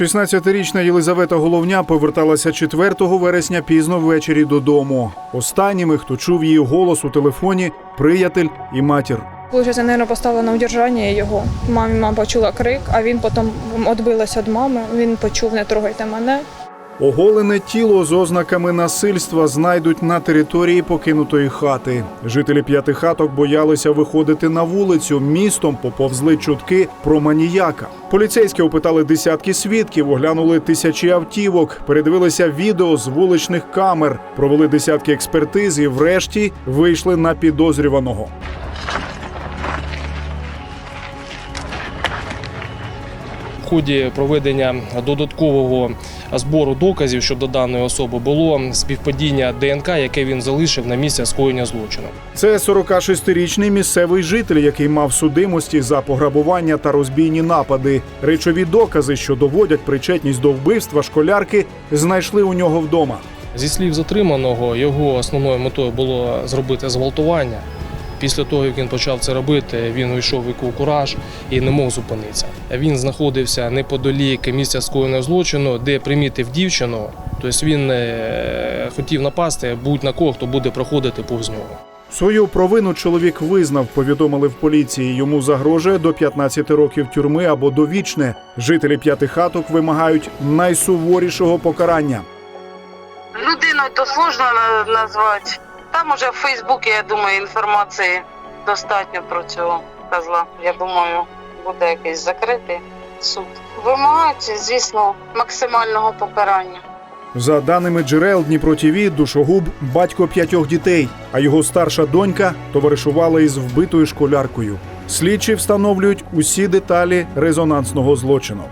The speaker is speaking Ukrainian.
16-річна Єлизавета Головня поверталася 4 вересня пізно ввечері додому. Останніми, хто чув її голос у телефоні, приятель і матір. Получається, наверное, поставила на удержання його. Мамі мама почула крик, а він потім відбилася від мами. Він почув не трогайте мене. Оголене тіло з ознаками насильства знайдуть на території покинутої хати. Жителі п'яти хаток боялися виходити на вулицю. Містом поповзли чутки про маніяка. Поліцейські опитали десятки свідків, оглянули тисячі автівок, передивилися відео з вуличних камер, провели десятки експертиз і, врешті, вийшли на підозрюваного. Ході проведення додаткового збору доказів щодо даної особи було співпадіння ДНК, яке він залишив на місці скоєння злочину. Це 46-річний місцевий житель, який мав судимості за пограбування та розбійні напади. Речові докази, що доводять причетність до вбивства школярки, знайшли у нього вдома. Зі слів затриманого, його основною метою було зробити зґвалтування. Після того, як він почав це робити, він увійшов у кураж і не мог зупинитися. Він знаходився неподалік місця скоєного злочину, де примітив дівчину. Тобто він е, хотів напасти будь-на кого, хто буде проходити повз нього. Свою провину чоловік визнав, повідомили в поліції. Йому загрожує до 15 років тюрми або довічне. Жителі п'яти хаток вимагають найсуворішого покарання. Людиною то сложно назвати. Там уже в Фейсбуці, я думаю, інформації достатньо про цього козла. Я думаю, буде якийсь закритий суд. Вимагають, звісно, максимального покарання. За даними джерел Дніпро ТІВІ, душогуб батько п'ятьох дітей, а його старша донька товаришувала із вбитою школяркою. Слідчі встановлюють усі деталі резонансного злочину.